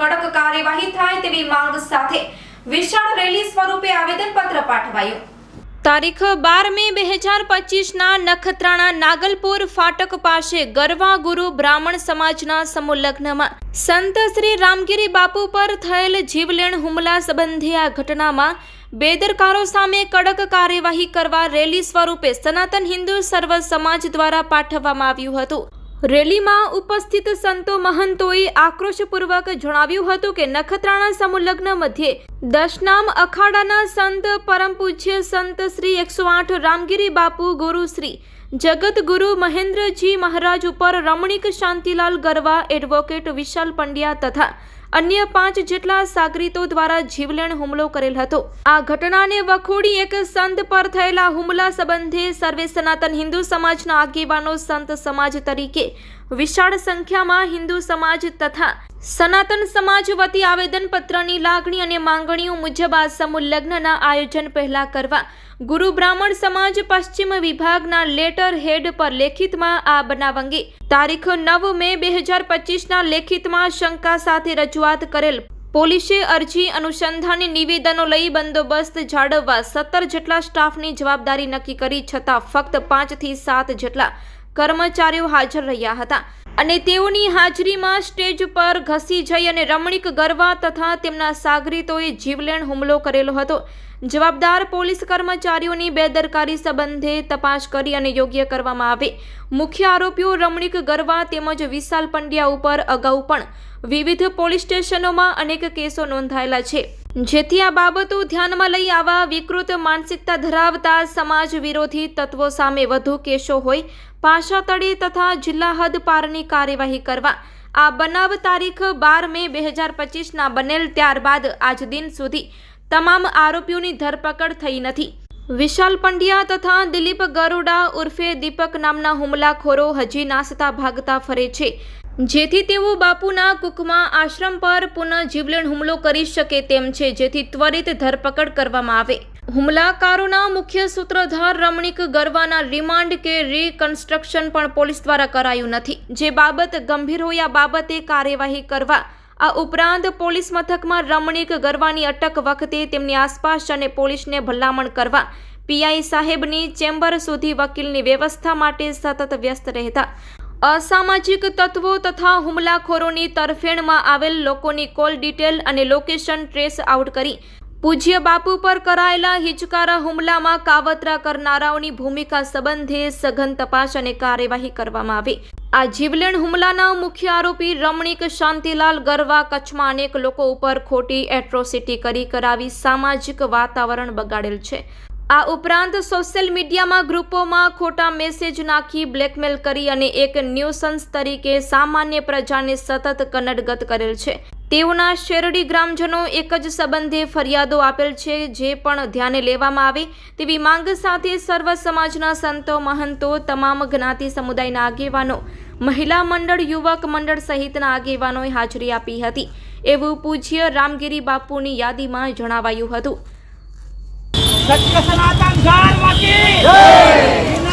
કડક કાર્યવાહી થાય તેવી માંગ સાથે વિશાળ રેલી સ્વરૂપે આવેદનપત્ર પાઠવાયું. તારીખ બાર મે બે હજાર પચીસના નખત્રાણા નાગલપુર ફાટક પાસે ગરવા ગુરુ બ્રાહ્મણ સમાજના સમુલ્લગ્નમાં સંત શ્રી રામગીરી બાપુ પર થયેલ જીવલેણ હુમલા સંબંધી આ ઘટનામાં બેદરકારો સામે કડક કાર્યવાહી કરવા રેલી સ્વરૂપે સનાતન હિન્દુ સર્વ સમાજ દ્વારા પાઠવવામાં આવ્યું હતું. રેલીમાં ઉપસ્થિત સંતો મહંતોએ આક્રોશપૂર્વક જણાવ્યું હતું કે નખત્રાણા સમુલગ્ન મધ્યે દશનામ અખાડાના સંત પરમ પૂજ્ય સંત શ્રી એકસો આઠ રામગીરી બાપુ ગુરુ શ્રી જગત ગુરુ મહેન્દ્રજી મહારાજ ઉપર રમણીક શાંતિલાલ ગરવા એડવોકેટ વિશાલ પંડ્યા તથા અન્ય પાંચ જેટલા સાગરીતો દ્વારા જીવલેણ હુમલો કરેલ હતો. આ ઘટનાને વખોડી એક સંત પર થયેલા હુમલા સંબંધે સર્વે સનાતન હિન્દુ સમાજના આગેવાનો સંત સમાજ તરીકે વિશાળ સંખ્યામાં હિન્દુ સમાજ તથા સનાતન સમાજ વતી આવેદનપત્રની લાગણી અને માંગણીઓ મુજબ આ સમૂહ લગ્નના આયોજન પહેલા કરવા ગુરુ બ્રાહ્મણ સમાજ પશ્ચિમ વિભાગના લેટર હેડ પર લેખિતમાં આ બનાવ અંગે તારીખ નવ મે બે હજાર પચીસના લેખિતમાં શંકા સાથે રજૂઆત કરેલ. પોલીસે અરજી અનુસંધાને નિવેદનો લઈ બંદોબસ્ત જાળવવા સત્તર જેટલા સ્ટાફની જવાબદારી નક્કી કરી, છતાં ફક્ત પાંચથી સાત જેટલા કર્મચારીઓ હાજર રહ્યા હતા અને તેઓની હાજરીમાં સ્ટેજ પર ઘસી જઈ અને રમણીક ગરવા તથા તેમના સાગરીતોએ જીવલેણ હુમલો કરેલો હતો. જવાબદાર પોલીસ કર્મચારીઓની બેદરકારી સંબંધે તપાસ કરી અને યોગ્ય કરવામાં આવે. મુખ્ય આરોપીઓ રમણીક ગરવા તેમજ વિશાલ પંડ્યા ઉપર અગાઉ પણ વિવિધ પોલીસ સ્ટેશનોમાં અનેક કેસો નોંધાયેલા છે. જેથી આ બાબતો ધ્યાનમાં લઈ આવા વિકૃત માનસિકતા ધરાવતા સમાજ વિરોધી તત્વો સામે વધુ કેસો હોય, પાછા તળે તથા જિલ્લા હદ પારની કાર્યવાહી કરવા. આ બનાવ તારીખ બાર મે બે હજાર પચીસના બનેલ ત્યારબાદ આજ દિન સુધી તમામ આરોપીઓની ધરપકડ થઈ નથી. વિશાલ પંડ્યા તથા દિલીપ ગરુડા ઉર્ફે દીપક નામના હુમલાખોરો હજી નાસતા ભાગતા ફરે છે. જેથી તેઓ બાપુના કુકમાં આશ્રમ પર પુનઃ જીવલેણ હુમલો કરી શકે તેમ છે, જેથી ત્વરિત ધરપકડ કરવામાં આવે. હુમલાકારોના મુખ્ય સૂત્રધાર રમણીક ગરવાના રિમાન્ડ કે રીકન્સ્ટ્રક્શન પણ પોલીસ દ્વારા કરાયું નથી. જે બાબત ગંભીર હોય આ બાબતે કાર્યવાહી કરવા, આ ઉપરાંત પોલીસ મથકમાં રમણીક ગરવાની અટક વખતે તેમની આસપાસ અને પોલીસને ભલામણ કરવા, પીઆઈ સાહેબની ચેમ્બર સુધી વકીલની વ્યવસ્થા માટે સતત વ્યસ્ત રહેતા. અસામાજિક તત્વો તથા હુમલાખોરોની તરફેણમાં આવેલ લોકોની કોલ ડિટેલ અને લોકેશન ટ્રેસ આઉટ કરી પૂજ્ય બાપુ પર કરાયેલા હિચકારા હુમલામાં કાવતરા કરનારાઓની ભૂમિકા સંબંધે સઘન તપાસ અને કાર્યવાહી કરવામાં આવી. આ જીવલેણ હુમલાના મુખ્ય આરોપી રમણીક શાંતિલાલ ગરવા કચ્છમાં અનેક લોકો ઉપર ખોટી એટ્રોસિટી કરી કરાવી સામાજિક વાતાવરણ બગાડેલ છે. આ ઉપરાંત સોશિયલ મીડિયામાં ગ્રુપોમાં ખોટા મેસેજ નાખી બ્લેકમેલ કરી અને એક ન્યુસન્સ તરીકે સામાન્ય પ્રજાને સતત કનડગત કરેલ છે. તેઓના શેરડી ગ્રામજનો એક જ સંબંધે ફરિયાદો આપેલ છે જે પણ ધ્યાને લેવામાં આવે તેવી માંગ સાથે સર્વ સમાજના સંતો, મહંતો, તમામ જ્ઞાતિ સમુદાયના આગેવાનો, મહિલા મંડળ, યુવક મંડળ સહિતના આગેવાનોએ હાજરી આપી હતી. એવું પૂજ્ય રામગીરી બાપુની યાદીમાં જણાવાયું હતું. સત્ય સનાતન ગાર વાકી